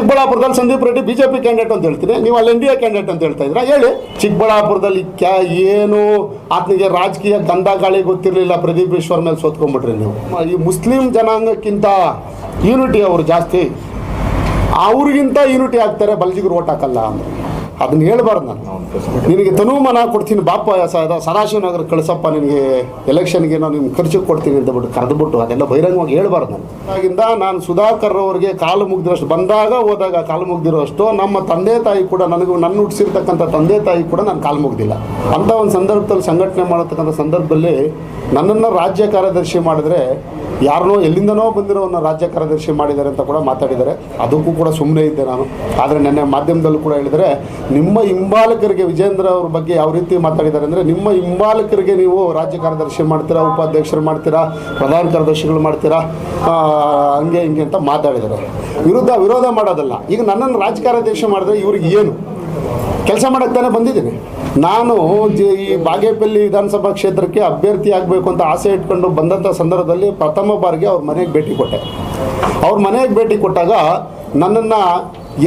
ಚಿಕ್ಕಬಳ್ಳಾಪುರದಲ್ಲಿ Sandeep Reddy BJP candidate ಅಂತ ಹೇಳ್ತೀನಿ ನೀವು ಅಲ್ಲಿ ಎನ್ ಡಿ ಎ ಕ್ಯಾಂಡಿಡೇಟ್ ಅಂತ ಹೇಳ್ತಾ ಇದ್ರೆ ಹೇಳಿ. ಚಿಕ್ಕಬಳ್ಳಾಪುರದಲ್ಲಿ ಕ್ಯಾ ಏನು ಆತನಿಗೆ ರಾಜಕೀಯ ಗಂಧ ಗಾಳಿ ಗೊತ್ತಿರಲಿಲ್ಲ ಪ್ರದೀಪ್ ಈಶ್ವರ್ ಮೇಲೆ ಸೋತ್ಕೊಂಡ್ಬಿಟ್ರಿ ನೀವು. ಈ ಮುಸ್ಲಿಂ ಜನಾಂಗಕ್ಕಿಂತ ಯೂನಿಟಿ ಅವರು ಜಾಸ್ತಿ. ಅವ್ರಿಗಿಂತ ಯೂನಿಟಿ ಆಗ್ತಾರೆ, ಬಲ್ಜಿಗರು ಓಟ್ ಹಾಕಲ್ಲ ಅಂದ್ರೆ ಅದನ್ನ ಹೇಳ್ಬಾರ್ದು ನಾನು. ನಿನಗೆ ತನುಮನ ಕೊಡ್ತೀನಿ ಬಾಪ ಸದಾಶಿವನಗರ ಕಳಿಸಪ್ಪ ನಿನಗೆ ಎಲೆಕ್ಷನ್ಗೆ ನಾನು ನಿಮ್ಗೆ ಖರ್ಚು ಕೊಡ್ತೀನಿ ಅಂತ ಬಿಟ್ಟು ಕರೆದುಬಿಟ್ಟು ಅದೆಲ್ಲ ಬಹಿರಂಗವಾಗಿ ಹೇಳ್ಬಾರ್ದು ನಾನು. ಆಗಿಂದ ನಾನು ಸುಧಾಕರ್ ಅವರಿಗೆ ಕಾಲು ಮುಗ್ದಿರೋಷ್ಟು ಬಂದಾಗ ಹೋದಾಗ ಕಾಲು ಮುಗ್ದಿರೋಷ್ಟು ನಮ್ಮ ತಂದೆ ತಾಯಿ ಕೂಡ ನನಗೂ ನನ್ನ ಹುಟ್ಟಿಸಿರ್ತಕ್ಕಂಥ ತಂದೆ ತಾಯಿ ಕೂಡ ನಾನು ಕಾಲು ಮುಗ್ದಿಲ್ಲ. ಅಂಥ ಒಂದು ಸಂದರ್ಭದಲ್ಲಿ ಸಂಘಟನೆ ಮಾಡತಕ್ಕಂಥ ಸಂದರ್ಭದಲ್ಲಿ ನನ್ನನ್ನು ರಾಜ್ಯ ಕಾರ್ಯದರ್ಶಿ ಮಾಡಿದ್ರೆ ಯಾರನ್ನೋ ಎಲ್ಲಿಂದನೋ ಬಂದಿರೋನ್ನ ರಾಜ್ಯ ಕಾರ್ಯದರ್ಶಿ ಮಾಡಿದ್ದಾರೆ ಅಂತ ಕೂಡ ಮಾತಾಡಿದ್ದಾರೆ. ಅದಕ್ಕೂ ಕೂಡ ಸುಮ್ಮನೆ ಇದ್ದೆ ನಾನು. ಆದರೆ ನೆನ್ನೆ ಮಾಧ್ಯಮದಲ್ಲೂ ಕೂಡ ಹೇಳಿದರೆ, ನಿಮ್ಮ ಹಿಂಬಾಲಕರಿಗೆ ವಿಜೇಂದ್ರ ಅವ್ರ ಬಗ್ಗೆ ಯಾವ ರೀತಿ ಮಾತಾಡಿದ್ದಾರೆ ಅಂದರೆ, ನಿಮ್ಮ ಹಿಂಬಾಲಕರಿಗೆ ನೀವು ರಾಜ್ಯ ಕಾರ್ಯದರ್ಶಿ ಮಾಡ್ತೀರಾ, ಉಪಾಧ್ಯಕ್ಷರು ಮಾಡ್ತೀರಾ, ಪ್ರಧಾನ ಕಾರ್ಯದರ್ಶಿಗಳು ಮಾಡ್ತೀರಾ ಹಂಗೆ ಹಿಂಗೆ ಅಂತ ಮಾತಾಡಿದ್ದಾರೆ. ವಿರುದ್ಧ ವಿರೋಧ ಮಾಡೋದಲ್ಲ. ಈಗ ನನ್ನನ್ನು ರಾಜ್ಯ ಕಾರ್ಯದರ್ಶಿ ಮಾಡಿದ್ರೆ ಇವ್ರಿಗೆ ಏನು? ಕೆಲಸ ಮಾಡಕ್ಕೆ ಬಂದಿದ್ದೀನಿ. ನಾನು ಈ ಬಾಗೇಪಲ್ಲಿ ವಿಧಾನಸಭಾ ಕ್ಷೇತ್ರಕ್ಕೆ ಅಭ್ಯರ್ಥಿ ಆಗಬೇಕು ಅಂತ ಆಸೆ ಇಟ್ಕೊಂಡು ಬಂದಂಥ ಸಂದರ್ಭದಲ್ಲಿ ಪ್ರಥಮ ಬಾರಿಗೆ ಅವ್ರ ಮನೆಗೆ ಭೇಟಿ ಕೊಟ್ಟೆ. ಅವ್ರ ಮನೆಗೆ ಭೇಟಿ ಕೊಟ್ಟಾಗ ನನ್ನನ್ನು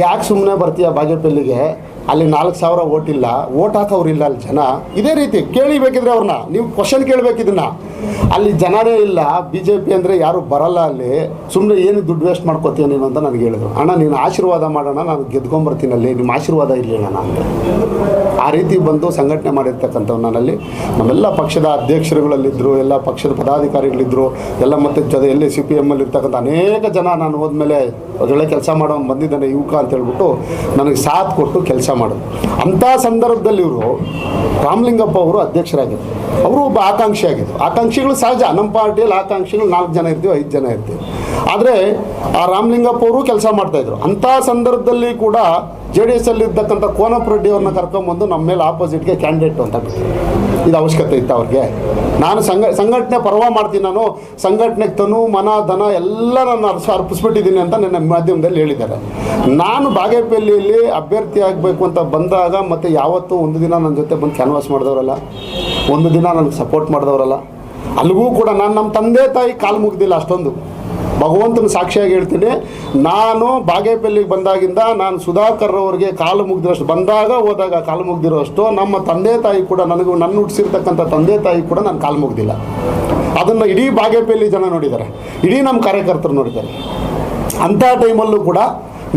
ಯಾಕೆ ಸುಮ್ಮನೆ ಬರ್ತೀಯ ಬಾಗೇಪಲ್ಲಿಗೆ? ಅಲ್ಲಿ ನಾಲ್ಕು ಸಾವಿರ ಓಟ್ ಇಲ್ಲ. ಓಟ್ ಹಾಕೋರಿಲ್ಲ ಅಲ್ಲಿ ಜನ. ಇದೇ ರೀತಿ ಕೇಳಿಬೇಕಿದ್ರೆ ಅವ್ರನ್ನ. ನೀವು ಕ್ವಶನ್ ಕೇಳಬೇಕು ಇದನ್ನ. ಅಲ್ಲಿ ಜನರೇ ಇಲ್ಲ ಬಿ ಜೆ ಪಿ ಅಂದರೆ ಯಾರೂ ಬರಲ್ಲ ಅಲ್ಲಿ. ಸುಮ್ಮನೆ ಏನು ದುಡ್ಡು ವೇಸ್ಟ್ ಮಾಡ್ಕೋತೀಯ ನೀನು ಅಂತ ನನಗೆ ಹೇಳಿದ್ರು. ಅಣ್ಣ, ನೀನು ಆಶೀರ್ವಾದ ಮಾಡೋಣ, ನಾನು ಗೆದ್ಕೊಂಬರ್ತೀನಿ ಅಲ್ಲಿ. ನಿಮ್ಮ ಆಶೀರ್ವಾದ ಇರಲಿಲ್ಲ ಅಂತ ಆ ರೀತಿ ಬಂದು ಸಂಘಟನೆ ಮಾಡಿರ್ತಕ್ಕಂಥವ್ರು ನನ್ನಲ್ಲಿ. ನಮ್ಮೆಲ್ಲ ಪಕ್ಷದ ಅಧ್ಯಕ್ಷರುಗಳಲ್ಲಿದ್ದರು ಎಲ್ಲ ಪಕ್ಷದ ಪದಾಧಿಕಾರಿಗಳಿದ್ದರು ಎಲ್ಲ ಮತ್ತೆ ಜೊತೆ ಎಲ್ಲಿ ಸಿ ಪಿ ಎಮ್ಮಲ್ಲಿ ಇರ್ತಕ್ಕಂಥ ಅನೇಕ ಜನ ನಾನು ಹೋದ್ಮೇಲೆ ಒಳ್ಳೆ ಕೆಲಸ ಮಾಡೋನು ಬಂದಿದ್ದಾನೆ ಯುವಕ ಅಂತ ಹೇಳ್ಬಿಟ್ಟು ನನಗೆ ಸಾಥ್ ಕೊಟ್ಟು ಕೆಲಸ ಮಾಡೋದು ಅಂಥ ಸಂದರ್ಭದಲ್ಲಿ ಇವರು ರಾಮಲಿಂಗಪ್ಪ ಅವರು ಅಧ್ಯಕ್ಷರಾಗಿದ್ದರು ಅವರು ಒಬ್ಬ ಆಕಾಂಕ್ಷಿ ಆಗಿದ್ದರು ಆಕಾಂಕ್ಷಿಗಳು ಸಹಜ. ನಮ್ಮ ಪಾರ್ಟಿಯಲ್ಲಿ ಆಕಾಂಕ್ಷಿಗಳು ನಾಲ್ಕು ಜನ ಇರ್ತೀವಿ, ಐದು ಜನ ಇರ್ತೀವಿ. ಆದರೆ ಆ ರಾಮಲಿಂಗಪ್ಪ ಅವರು ಕೆಲಸ ಮಾಡ್ತಾಯಿದ್ರು ಅಂಥ ಸಂದರ್ಭದಲ್ಲಿ ಕೂಡ ಜೆ ಡಿ ಎಸ್ ಅಲ್ಲಿ ಇದ್ದಕ್ಕಂಥ ಕೋನಪ್ಪ ರೆಡ್ಡಿ ಅವ್ರನ್ನ ಕರ್ಕೊಂಬಂದು ನಮ್ಮ ಮೇಲೆ ಆಪೋಸಿಟ್ಗೆ ಕ್ಯಾಂಡಿಡೇಟ್ ಅಂತ ಇದು ಅವಶ್ಯಕತೆ ಇತ್ತು ಅವ್ರಿಗೆ. ನಾನು ಸಂಘ, ಸಂಘಟನೆ ಪರ್ವ ಮಾಡ್ತೀನಿ ನಾನು. ಸಂಘಟನೆಗೆ ತನು, ಮನ, ಧನ ಎಲ್ಲ ನಾನು ಅರ್ಸ, ಅರ್ಪಿಸ್ಬಿಟ್ಟಿದ್ದೀನಿ ಅಂತ ನನ್ನ ಮಾಧ್ಯಮದಲ್ಲಿ ಹೇಳಿದ್ದಾರೆ. ನಾನು ಬಾಗೇಪಲ್ಲಿಯಲ್ಲಿ ಅಭ್ಯರ್ಥಿ ಆಗಬೇಕು ಅಂತ ಬಂದಾಗ ಮತ್ತು ಯಾವತ್ತೂ ಒಂದು ದಿನ ನನ್ನ ಜೊತೆ ಬಂದು ಕ್ಯಾನ್ವಾಸ್ ಮಾಡಿದವರಲ್ಲ. ಒಂದು ದಿನ ನನಗೆ ಸಪೋರ್ಟ್ ಮಾಡಿದವರಲ್ಲ. ಅಲ್ಲಿಗೂ ಕೂಡ ನಾನು ನಮ್ಮ ತಂದೆ ತಾಯಿ ಕಾಲು ಮುಗ್ದಿಲ್ಲ ಅಷ್ಟೊಂದು. ಭಗವಂತನ ಸಾಕ್ಷಿಯಾಗಿ ಹೇಳ್ತೀನಿ. ನಾನು ಬಾಗೇಪಲ್ಲಿಗೆ ಬಂದಾಗಿಂದ ನಾನು ಸುಧಾಕರ್ ಅವರಿಗೆ ಕಾಲು ಮುಗ್ದಿರೋಷ್ಟು ಬಂದಾಗ ಹೋದಾಗ ಕಾಲು ಮುಗ್ದಿರೋಷ್ಟು ನಮ್ಮ ತಂದೆ ತಾಯಿ ಕೂಡ ನನಗೂ ನನ್ನ ಹುಟ್ಟಿಸಿರ್ತಕ್ಕಂಥ ತಂದೆ ತಾಯಿ ಕೂಡ ನಾನು ಕಾಲು ಮುಗ್ದಿಲ್ಲ. ಅದನ್ನು ಇಡೀ ಬಾಗೇಪಲ್ಲಿ ಜನ ನೋಡಿದ್ದಾರೆ. ಇಡೀ ನಮ್ಮ ಕಾರ್ಯಕರ್ತರು ನೋಡಿದ್ದಾರೆ. ಅಂಥ ಟೈಮಲ್ಲೂ ಕೂಡ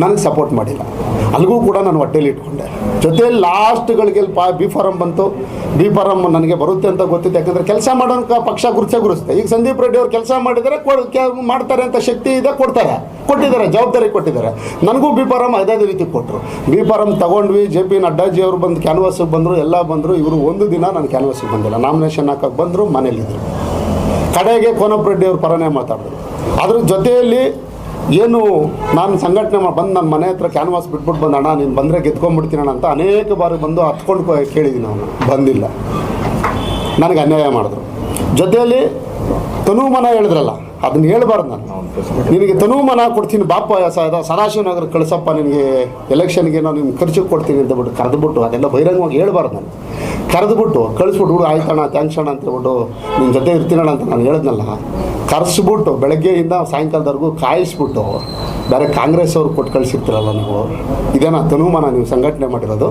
ನನಗೆ ಸಪೋರ್ಟ್ ಮಾಡಿಲ್ಲ. ಅಲ್ಲಿಗೂ ಕೂಡ ನಾನು ಹೊಟ್ಟೆಲಿ ಇಟ್ಕೊಂಡೆ. ಜೊತೆಯಲ್ಲಿ ಲಾಸ್ಟ್ಗಳಿಗೆ ಪಾ ಬಿ ಫಾರಂ ಬಂತು. ಬಿ ಫಾರಮ್ ನನಗೆ ಬರುತ್ತೆ ಅಂತ ಗೊತ್ತಿತ್ತು. ಯಾಕಂದರೆ ಕೆಲಸ ಮಾಡೋಕೆ ಪಕ್ಷ ಗುರುಸೇ ಗುರುಸ್ತೆ ಈಗ ಸಂದೀಪ್ ರೆಡ್ಡಿ ಅವರು ಕೆಲಸ ಮಾಡಿದರೆ ಮಾಡ್ತಾರೆ ಅಂತ ಶಕ್ತಿ ಇದೆ, ಕೊಡ್ತಾರೆ. ಕೊಟ್ಟಿದ್ದಾರೆ, ಜವಾಬ್ದಾರಿ ಕೊಟ್ಟಿದ್ದಾರೆ. ನನಗೂ ಬಿ ಫಾರಮ್ ಅದೇ ರೀತಿ ಕೊಟ್ಟರು ಬಿ ಫಾರಮ್ ತಗೊಂಡ್ವಿ ಜೆ ಪಿ ನಡ್ಡಾಜಿ ಅವರು ಬಂದು ಕ್ಯಾನ್ವಾಸಿಗೆ ಬಂದರು, ಎಲ್ಲ ಬಂದರು. ಇವರು ಒಂದು ದಿನ ನಾನು ಕ್ಯಾನ್ವಾಸಿಗೆ ಬಂದಿಲ್ಲ. ನಾಮಿನೇಷನ್ ಹಾಕಕ್ಕೆ ಬಂದರು ಮನೇಲಿದ್ದರು ಕಡೆಗೆ ಕೋನಪ್ಪ ರೆಡ್ಡಿ ಅವರು ಪರನೇ ಮಾತಾಡಿದ್ರು. ಅದ್ರ ಜೊತೆಯಲ್ಲಿ ಏನು ನಾನು ಸಂಘಟನೆ ಬಂದು ನನ್ನ ಮನೆ ಹತ್ರ ಕ್ಯಾನ್ವಾಸ್ ಬಿಟ್ಬಿಟ್ಟು ಬಂದು, ಅಣ್ಣ, ನೀನು ಬಂದರೆ ಗೆದ್ಕೊಂಡ್ಬಿಡ್ತೀನಿ ಅಣ್ಣ ಅಂತ ಅನೇಕ ಬಾರಿ ಬಂದು ಹತ್ಕೊಂಡು ಕೇಳಿದ್ದೀನಿ ಅವನು ಬಂದಿಲ್ಲ. ನನಗೆ ಅನ್ಯಾಯ ಮಾಡಿದ್ರು. ಜೊತೆಯಲ್ಲಿ ತನು ಮನ ಹೇಳಿದ್ರಲ್ಲ ಅದನ್ನ ಹೇಳ್ಬಾರ್ದು ನಾನು. ನಿನಗೆ ತನುಮನ ಕೊಡ್ತೀನಿ ಬಾಪ ಸ- ಸದಾಶಿವನಗರ ಕಳಿಸಪ್ಪ ನಿನಗೆ ಎಲೆಕ್ಷನ್ಗೆ ನಾನು ನಿಮ್ಗೆ ಖರ್ಚು ಕೊಡ್ತೀನಿ ಅಂತ ಬಿಟ್ಟು ಕರೆದುಬಿಟ್ಟು ಅದೆಲ್ಲ ಬಹಿರಂಗವಾಗಿ ಹೇಳ್ಬಾರ್ದು ನಾನು. ಕರೆದುಬಿಟ್ಟು ಕಳಿಸ್ಬಿಟ್ಟು ಹುಡುಗ ಆಯ್ತಣ್ಣ ಥ್ಯಾಂಕ್ಸ್ ಅಣ್ಣ ಅಂತ ಹೇಳ್ಬಿಟ್ಟು ನಿನ್ನ ಜೊತೆ ಇರ್ತೀನಣ್ಣ ಅಂತ ನಾನು ಹೇಳಿದ್ನಲ್ಲ ಕರೆಸ್ಬಿಟ್ಟು ಬೆಳಗ್ಗೆಯಿಂದ ಸಾಯಂಕಾಲದವರೆಗೂ ಕಾಯಿಸ್ಬಿಟ್ಟು ಬೇರೆ ಕಾಂಗ್ರೆಸ್ ಅವ್ರು ಕೊಟ್ಟು ಕಳಿಸಿರ್ತೀರಲ್ಲ ನೀವು ಇದೇನಾ ತನುಮಾನ ನೀವು ಸಂಘಟನೆ ಮಾಡಿರೋದು?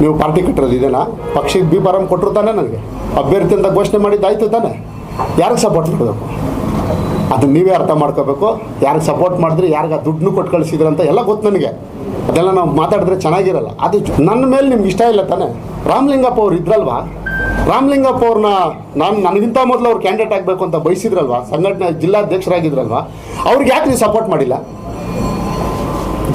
ನೀವು ಪಾರ್ಟಿ ಕಟ್ಟಿರೋದು ಇದೇನಾ? ಪಕ್ಷಕ್ಕೆ ಬಿ ಫಾರಮ್ ಕೊಟ್ಟರು ತಾನೇ ನನಗೆ? ಅಭ್ಯರ್ಥಿ ಅಂತ ಘೋಷಣೆ ಮಾಡಿದ್ದಾಯ್ತು ತಾನೇ? ಯಾರಿಗೆ ಸಪೋರ್ಟ್ ಮಾಡಬೇಕು ಅದನ್ನ ನೀವೇ ಅರ್ಥ ಮಾಡ್ಕೋಬೇಕು. ಯಾರಿಗೆ ಸಪೋರ್ಟ್ ಮಾಡಿದ್ರೆ, ಯಾರಿಗೆ ದುಡ್ಡು ಕೊಟ್ಟು ಕಳಿಸಿದ್ರು ಅಂತ ಎಲ್ಲ ಗೊತ್ತು ನನಗೆ. ಅದೆಲ್ಲ ನಾವು ಮಾತಾಡಿದ್ರೆ ಚೆನ್ನಾಗಿರಲ್ಲ. ಅದು ನನ್ನ ಮೇಲೆ ನಿಮ್ಗೆ ಇಷ್ಟ ಇಲ್ಲ ತಾನೇ? ರಾಮಲಿಂಗಪ್ಪ ಅವ್ರು ಇದ್ರಲ್ವಾ? ರಾಮಲಿಂಗಪ್ಪ ಅವ್ರನ್ನ ನಾನು ನನಗಿಂತ ಮೊದಲು ಅವ್ರು ಕ್ಯಾಂಡಿಡೇಟ್ ಆಗಬೇಕು ಅಂತ ಬಯಸಿದ್ರಲ್ವಾ? ಸಂಘಟನೆ ಜಿಲ್ಲಾಧ್ಯಕ್ಷರಾಗಿದ್ರಲ್ವಾ? ಅವ್ರಿಗೆ ಯಾಕೆ ನೀವು ಸಪೋರ್ಟ್ ಮಾಡಿಲ್ಲ?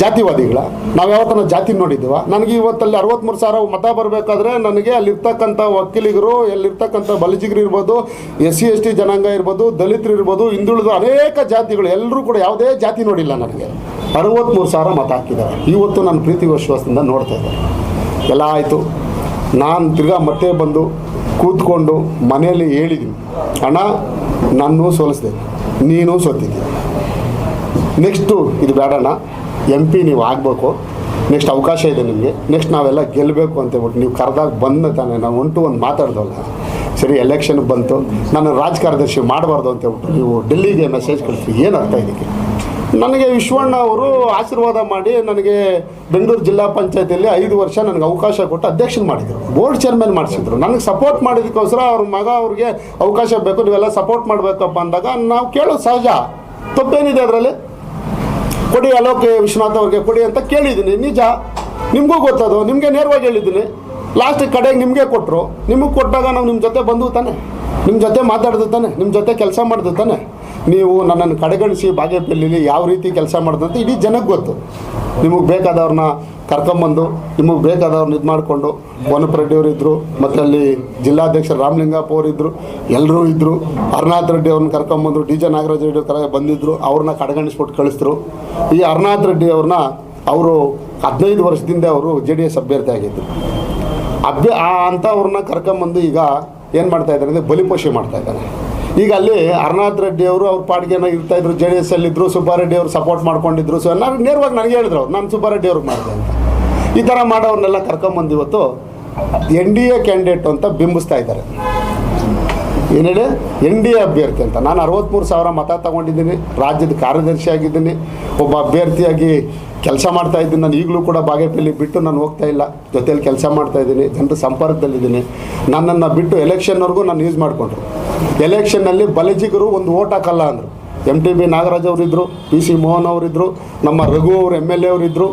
ಜಾತಿವಾದಿಗಳ. ನಾವು ಯಾವತ್ತನ ಜಾತಿ ನೋಡಿದ್ದೀವ ನನಗೆ ಇವತ್ತಲ್ಲಿ ಅರವತ್ತ್ಮೂರು ಸಾವಿರ ಮತ ಬರಬೇಕಾದ್ರೆ ನನಗೆ ಅಲ್ಲಿರ್ತಕ್ಕಂಥ ವಕೀಲಿಗರು ಎಲ್ಲಿರ್ತಕ್ಕಂಥ ಬಲಿಜಿಗರು ಇರ್ಬೋದು ಎಸ್ ಸಿ ಎಸ್ ಟಿ ಜನಾಂಗ ಇರ್ಬೋದು, ದಲಿತರು ಇರ್ಬೋದು, ಹಿಂದುಳಿದ ಅನೇಕ ಜಾತಿಗಳು ಎಲ್ಲರೂ ಕೂಡ ಯಾವುದೇ ಜಾತಿ ನೋಡಿಲ್ಲ ನನಗೆ. ಅರವತ್ತ್ಮೂರು ಸಾವಿರ ಮತ ಹಾಕಿದ್ದಾರೆ. ಇವತ್ತು ನನ್ನ ಪ್ರೀತಿ ವಿಶ್ವಾಸದಿಂದ ನೋಡ್ತಾ ಇದ್ದಾರೆ ಎಲ್ಲ ಆಯಿತು. ನಾನು ತಿರ್ಗಾ ಮತ್ತೆ ಬಂದು ಕೂತ್ಕೊಂಡು ಮನೆಯಲ್ಲಿ ಹೇಳಿದ್ದೀನಿ. ಅಣ್ಣ ನಾನು ಸೋಲಿಸ್ದೆ. ನೀನು ಸೋತಿದ್ದೆ. ನೆಕ್ಸ್ಟು, ಇದು ಬೇಡಣ್ಣ ಎಂ ಪಿ ನೀವು ಆಗಬೇಕು. ನೆಕ್ಸ್ಟ್ ಅವಕಾಶ ಇದೆ ನಿಮಗೆ. ನೆಕ್ಸ್ಟ್ ನಾವೆಲ್ಲ ಗೆಲ್ಲಬೇಕು ಅಂತ ಹೇಳ್ಬಿಟ್ಟು ನೀವು ಕರೆದಾಗ ಬಂದ ತಾನೆ, ನಾವು ಒಂಟು ಒಂದು ಮಾತಾಡ್ದಲ್ಲ ಸರಿ ಎಲೆಕ್ಷನ್ ಬಂತು. ನಾನು ರಾಜಕಾರ್ಯದರ್ಶಿ ಮಾಡಬಾರ್ದು ಅಂತ ಹೇಳ್ಬಿಟ್ಟು ನೀವು ಡೆಲ್ಲಿಗೆ ಮೆಸೇಜ್ ಕಳಿಸ್ತೀವಿ ಏನು ಅರ್ಥ ಇದಕ್ಕೆ? ನನಗೆ ವಿಶ್ವಣ್ಣ ಅವರು ಆಶೀರ್ವಾದ ಮಾಡಿ ನನಗೆ ಬೆಂಗಳೂರು ಜಿಲ್ಲಾ ಪಂಚಾಯತಿಯಲ್ಲಿ ಐದು ವರ್ಷ ನನಗೆ ಅವಕಾಶ ಕೊಟ್ಟು ಅಧ್ಯಕ್ಷನ ಮಾಡಿದರು. ಬೋರ್ಡ್ ಚೇರ್ಮನ್ ಮಾಡಿಸಿದ್ರು. ನನಗೆ ಸಪೋರ್ಟ್ ಮಾಡಿದಕ್ಕೋಸ್ಕರ ಅವ್ರ ಮಗ ಅವ್ರಿಗೆ ಅವಕಾಶ ಬೇಕು, ನೀವೆಲ್ಲ ಸಪೋರ್ಟ್ ಮಾಡಬೇಕಪ್ಪ ಅಂದಾಗ ನಾವು ಕೇಳೋದು ಸಹಜ. ತಪ್ಪೇನಿದೆ ಅದರಲ್ಲಿ? ಕೊಡಿ ಅಲೋಕ್ ವಿಶ್ವನಾಥ್ ಅವ್ರಿಗೆ ಕೊಡಿ ಅಂತ ಕೇಳಿದ್ದೀನಿ. ನಿಜ. ನಿಮಗೂ ಗೊತ್ತದು. ನಿಮಗೆ ನೇರವಾಗಿ ಹೇಳಿದ್ದೀನಿ. ಲಾಸ್ಟ್ ಕಡೆಗೆ ನಿಮಗೆ ಕೊಟ್ಟರು ನಿಮಗೆ ಕೊಟ್ಟಾಗ ನಾವು ನಿಮ್ಮ ಜೊತೆ ಬಂದು ತಾನೆ. ನಿಮ್ಮ ಜೊತೆ ಮಾತಾಡ್ದು ತಾನೆ. ನಿಮ್ಮ ಜೊತೆ ಕೆಲಸ ಮಾಡ್ದು ತಾನೆ. ನೀವು ನನ್ನನ್ನು ಕಡೆಗಣಿಸಿ ಬಾಗೇಪಲ್ಲಿಲಿ ಯಾವ ರೀತಿ ಕೆಲಸ ಮಾಡಿದಂತ ಇಡೀ ಜನಕ್ಕೆ ಗೊತ್ತು. ನಿಮಗೆ ಬೇಕಾದವ್ರನ್ನ ಕರ್ಕೊಂಬಂದು, ನಿಮಗೆ ಬೇಕಾದವ್ರನ್ನ ಇದು ಮಾಡಿಕೊಂಡು ಅವರು ಇದ್ದರು ಮತ್ತು ಅಲ್ಲಿ ಜಿಲ್ಲಾಧ್ಯಕ್ಷ ರಾಮಲಿಂಗಪ್ಪ ಅವರು ಇದ್ದರು ಎಲ್ಲರೂ ಇದ್ದರು ಹರ್ನಾಥ್ ರೆಡ್ಡಿ ಅವ್ರನ್ನ ಕರ್ಕೊಂಬಂದರು, ಡಿ ಜೆ ನಾಗರಾಜ್ ರೆಡ್ಡಿ ಕರ ಬಂದಿದ್ದರು ಅವ್ರನ್ನ ಕಡೆಗಣಿಸ್ಬಿಟ್ಟು ಕಳಿಸಿದ್ರು. ಈ ಹರ್ನಾಥ್ ರೆಡ್ಡಿ ಅವ್ರನ್ನ ಅವರು ಹದಿನೈದು ವರ್ಷದಿಂದ ಅವರು ಜೆ ಡಿ ಎಸ್ ಅಭ್ಯರ್ಥಿ ಆಗಿದ್ದರು ಅಭ್ಯ ಆ ಅಂಥವ್ರನ್ನ ಕರ್ಕೊಂಬಂದು ಈಗ ಏನು ಮಾಡ್ತಾ ಇದ್ದಾರೆ ಅಂದರೆ ಬಲಿಪೋಷಿ ಮಾಡ್ತಾ ಇದ್ದಾರೆ. ಈಗ ಅಲ್ಲಿ ಅರ್ನಾಥ್ ರೆಡ್ಡಿ ಅವರು ಅವ್ರ ಇರ್ತಾ ಇದ್ರು ಜೆ ಡಿ ಎಸ್ ಅಲ್ಲಿದ್ದರು ಸುಬ್ಬಾರೆಡ್ಡಿ ಅವರು ಸಪೋರ್ಟ್ ಮಾಡ್ಕೊಂಡಿದ್ರು. ಸೊ ನಾನು ನೇರವಾಗಿ ನನಗೆ ಹೇಳಿದ್ರು ನಾನು ಸುಬ್ಬಾರೆಡ್ಡಿ ಅವ್ರಿಗೆ ಮಾಡಿದೆ ಅಂತ. ಈ ಥರ ಮಾಡೋರ್ನೆಲ್ಲ ಕರ್ಕೊಂಬಂದು ಇವತ್ತು ಎನ್ ಡಿ ಎ ಕ್ಯಾಂಡಿಡೇಟ್ ಅಂತ ಬಿಂಬಿಸ್ತಾ ಇದ್ದಾರೆ. ಏನು ಹೇಳಿ ಎನ್ ಡಿ ಎ ಅಭ್ಯರ್ಥಿ ಅಂತ. ನಾನು ಅರವತ್ತ್ಮೂರು ಸಾವಿರ ಮತ ತಗೊಂಡಿದ್ದೀನಿ. ರಾಜ್ಯದ ಕಾರ್ಯದರ್ಶಿ ಆಗಿದ್ದೀನಿ. ಒಬ್ಬ ಅಭ್ಯರ್ಥಿಯಾಗಿ ಕೆಲಸ ಮಾಡ್ತಾ ಇದ್ದೀನಿ. ನಾನು ಈಗಲೂ ಕೂಡ ಬಾಗೇಪಲ್ಲಿ ಬಿಟ್ಟು ನಾನು ಹೋಗ್ತಾ ಇಲ್ಲ. ಜೊತೆಯಲ್ಲಿ ಕೆಲಸ ಮಾಡ್ತಾ ಇದ್ದೀನಿ. ಜನರ ಸಂಪರ್ಕದಲ್ಲಿದ್ದೀನಿ. ನನ್ನನ್ನು ಬಿಟ್ಟು ಎಲೆಕ್ಷನ್ವರೆಗೂ ನಾನು ಯೂಸ್ ಮಾಡಿಕೊಂಡ್ರು. ಎಲೆಕ್ಷನ್ನಲ್ಲಿ ಬಲಜಿಗರು ಒಂದು ಓಟ್ ಹಾಕಲ್ಲ ಅಂದರು. M T B Nagaraj ಅವರಿದ್ದರು P C Mohan ಅವರಿದ್ದರು ನಮ್ಮ ರಘು ಅವರು ಎಂ ಎಲ್ ಎ ಅವರಿದ್ದರು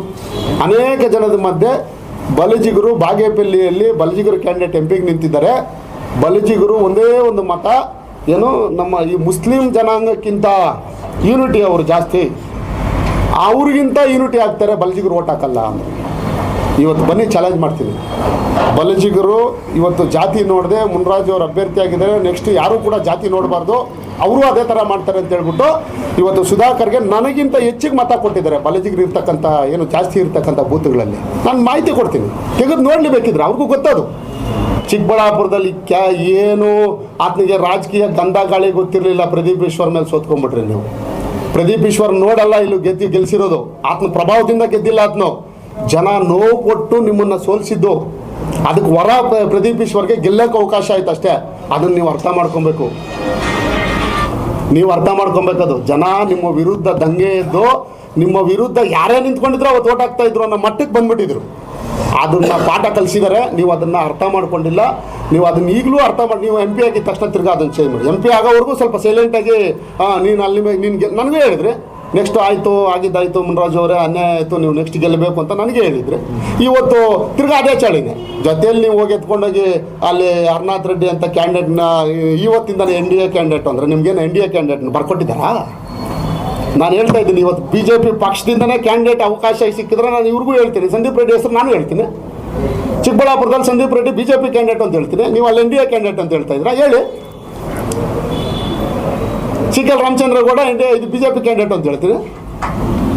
ಅನೇಕ ಜನದ ಮಧ್ಯೆ ಬಲಜಿಗರು ಬಾಗೇಪಲ್ಲಿಯಲ್ಲಿ ಬಲಜಿಗರು ಕ್ಯಾಂಡಿಡೇಟ್ ಎಂ ಪಿಗೆ ನಿಂತಿದ್ದಾರೆ. ಬಲಜಿಗರು ಒಂದೇ ಒಂದು ಮತ ಏನು ನಮ್ಮ ಈ ಮುಸ್ಲಿಂ ಜನಾಂಗಕ್ಕಿಂತ ಯೂನಿಟಿ ಅವರು ಜಾಸ್ತಿ. ಅವ್ರಿಗಿಂತ ಯೂನಿಟಿ ಆಗ್ತಾರೆ, ಬಲಜಿಗರು ಓಟ್ ಹಾಕಲ್ಲ ಅಂತ. ಇವತ್ತು ಬನ್ನಿ ಚಾಲೆಂಜ್ ಮಾಡ್ತೀನಿ. ಬಲಜಿಗರು ಇವತ್ತು ಜಾತಿ ನೋಡದೆ, ಮುನ್ರಾಜು ಅವರು ಅಭ್ಯರ್ಥಿ ಆಗಿದ್ದಾರೆ ನೆಕ್ಸ್ಟ್ ಯಾರೂ ಕೂಡ ಜಾತಿ ನೋಡಬಾರ್ದು. ಅವರು ಅದೇ ಥರ ಮಾಡ್ತಾರೆ ಅಂತ ಹೇಳ್ಬಿಟ್ಟು ಇವತ್ತು ಸುಧಾಕರ್ಗೆ ನನಗಿಂತ ಹೆಚ್ಚಿಗೆ ಮತ ಕೊಟ್ಟಿದ್ದಾರೆ, ಬಲಜಿಗರು ಇರ್ತಕ್ಕಂಥ, ಏನು ಜಾಸ್ತಿ ಇರ್ತಕ್ಕಂಥ ಬೂತ್ಗಳಲ್ಲಿ. ನಾನು ಮಾಹಿತಿ ಕೊಡ್ತೀನಿ. ತೆಗೆದು ನೋಡಲಿ ಬೇಕಿದ್ರೆ ಅವ್ರಿಗೂ ಗೊತ್ತದು. ಚಿಕ್ಕಬಳ್ಳಾಪುರದಲ್ಲಿ ಕ್ಯಾ ಏನು ಆತನಿಗೆ ರಾಜಕೀಯ ಗಂಧ ಗಾಳಿ ಗೊತ್ತಿರಲಿಲ್ಲ ಪ್ರದೀಪ್ ಈಶ್ವರ್ ಮೇಲೆ ಸೋತ್ಕೊಂಡ್ಬಿಟ್ರಿ ನೀವು. ಪ್ರದೀಪ್ ಈಶ್ವರ್ ನೋಡಲ್ಲ, ಇಲ್ಲಿ ಗೆದ್ದು ಗೆಲ್ಸಿರೋದು. ಆತನ ಪ್ರಭಾವದಿಂದ ಗೆದ್ದಿಲ್ಲ ಆತನು. ಜನ ನೋವು ಕೊಟ್ಟು ನಿಮ್ಮನ್ನು ಸೋಲಿಸಿದ್ದು. ಅದಕ್ಕೆ ವರ ಪ್ರ- ಪ್ರದೀಪ್ ಈಶ್ವರ್ಗೆ ಗೆಲ್ಲಕ್ಕೆ ಅವಕಾಶ ಆಯ್ತು ಅಷ್ಟೇ. ಅದನ್ನು ನೀವು ಅರ್ಥ ಮಾಡ್ಕೊಬೇಕು. ನೀವು ಅರ್ಥ ಮಾಡ್ಕೊಬೇಕದು ಜನ ನಿಮ್ಮ ವಿರುದ್ಧ ದಂಗೆ ಎದ್ದು, ನಿಮ್ಮ ವಿರುದ್ಧ ಯಾರೇ ನಿಂತ್ಕೊಂಡಿದ್ರು ಅವತ್ತು ಓಟ್ ಆಗ್ತಾ ಇದ್ರು ಅನ್ನೋ ಮಟ್ಟಕ್ಕೆ ಬಂದ್ಬಿಟ್ಟಿದ್ರು. ಅದನ್ನ ಪಾಠ ಕಲಿಸಿದರೆ ನೀವು ಅದನ್ನ ಅರ್ಥ ಮಾಡ್ಕೊಂಡಿಲ್ಲ. ನೀವು ಅದನ್ನ ಈಗಲೂ ಅರ್ಥ ಮಾಡಿ, ನೀವು ಎಂ ಪಿ ಆಗಿದ ತಕ್ಷಣ ತಿರ್ಗಾ ಅದನ್ನು ಚೇಂಜ್ ಮಾಡಿ. ಎಂ ಪಿ ಆಗೋವರೆಗೂ ಸ್ವಲ್ಪ ಸೈಲೆಂಟಾಗಿ ನೀನು ಅಲ್ಲಿ ನಿನ್ಗೆ ನನಗೂ ಹೇಳಿದ್ರಿ ನೆಕ್ಸ್ಟ್ ಆಯಿತು, ಆಗಿದ್ದಾಯ್ತು, ಮುನ್ರಾಜು ಅವರೇ, ಅನ್ಯಾಯ ಆಯಿತು, ನೀವು ನೆಕ್ಸ್ಟ್ ಗೆಲ್ಲಬೇಕು ಅಂತ ನನಗೆ ಹೇಳಿದ್ರಿ, ಇವತ್ತು ತಿರ್ಗಾ ಅದೇ ಚಾಳಿನೇ ಜೊತೆಯಲ್ಲಿ ನೀವು ಹೋಗಿ ಎತ್ಕೊಂಡೋಗಿ ಅಲ್ಲಿ ಹರ್ನಾಥ್ ರೆಡ್ಡಿ ಅಂತ ಕ್ಯಾಂಡಿಡೇಟ್ನ ಇವತ್ತಿಂದ ಎನ್ ಡಿ ಎ ಕ್ಯಾಂಡಿಡೇಟ್ ಅಂದರೆ ನಿಮ್ಗೇನು ಎನ್ ಡಿ ಎ ಕ್ಯಾಂಡಿಡೇಟ್ನ ಬರ್ಕೊಟ್ಟಿದ್ದಾರಾ? ನಾನು ಹೇಳ್ತಾ ಇದ್ದೀನಿ, ಇವತ್ತು ಬಿ ಜೆ ಪಿ ಪಕ್ಷದಿಂದನೇ ಕ್ಯಾಂಡಿಡೇಟ್ ಅವಕಾಶ ಸಿಕ್ಕಿದ್ರೆ ನಾನು ಇವ್ರಿಗೂ ಹೇಳ್ತೀನಿ. ಸಂದೀಪ್ ರೆಡ್ಡಿ ಹೆಸರು ನಾನು ಹೇಳ್ತೀನಿ. ಚಿಕ್ಕಬಳ್ಳಾಪುರದಲ್ಲಿ Sandeep Reddy B J P candidate ಅಂತ ಹೇಳ್ತೀನಿ. ನೀವು ಅಲ್ಲಿ ಎನ್ ಡಿ ಎ ಕ್ಯಾಂಡಿಡೇಟ್ ಅಂತ ಹೇಳ್ತಾ ಇದ್ದೀರಾ? ಹೇಳಿ. ಚಿಕ್ಕಲ್ ರಾಮಚಂದ್ರಗೌಡ ರಾಮಚಂದ್ರ ಡಿ ಇದು ಬಿ ಜೆ ಪಿ ಕ್ಯಾಂಡಿಡೇಟ್ ಅಂತ ಹೇಳ್ತೀನಿ.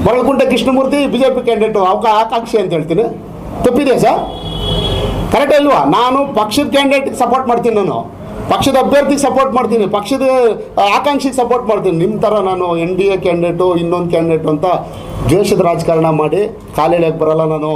Balakunte Krishnamurthy B J P candidate ಅವಕ ಆಕಾಂಕ್ಷಿ ಅಂತ ಹೇಳ್ತೀನಿ. ತಪ್ಪಿದೆ ಸರ್. ಕರೆಕ್ಟ್ ಅಲ್ವಾ? ನಾನು ಪಕ್ಷದ ಕ್ಯಾಂಡಿಡೇಟ್ಗೆ ಸಪೋರ್ಟ್ ಮಾಡ್ತೀನಿ ನಾನು. ಪಕ್ಷದ ಅಭ್ಯರ್ಥಿಗೆ ಸಪೋರ್ಟ್ ಮಾಡ್ತೀನಿ, ಪಕ್ಷದ ಆಕಾಂಕ್ಷಿ ಸಪೋರ್ಟ್ ಮಾಡ್ತೀನಿ. ನಿಮ್ಮ ಥರ ನಾನು ಎನ್ ಡಿ ಎ ಕ್ಯಾಂಡಿಡೇಟು ಇನ್ನೊಂದು ಕ್ಯಾಂಡಿಡೇಟು ಅಂತ ದ್ವೇಷದ ರಾಜಕಾರಣ ಮಾಡಿ ಕಾಲೆಳೆಯಕ್ಕೆ ಬರಲ್ಲ ನಾನು.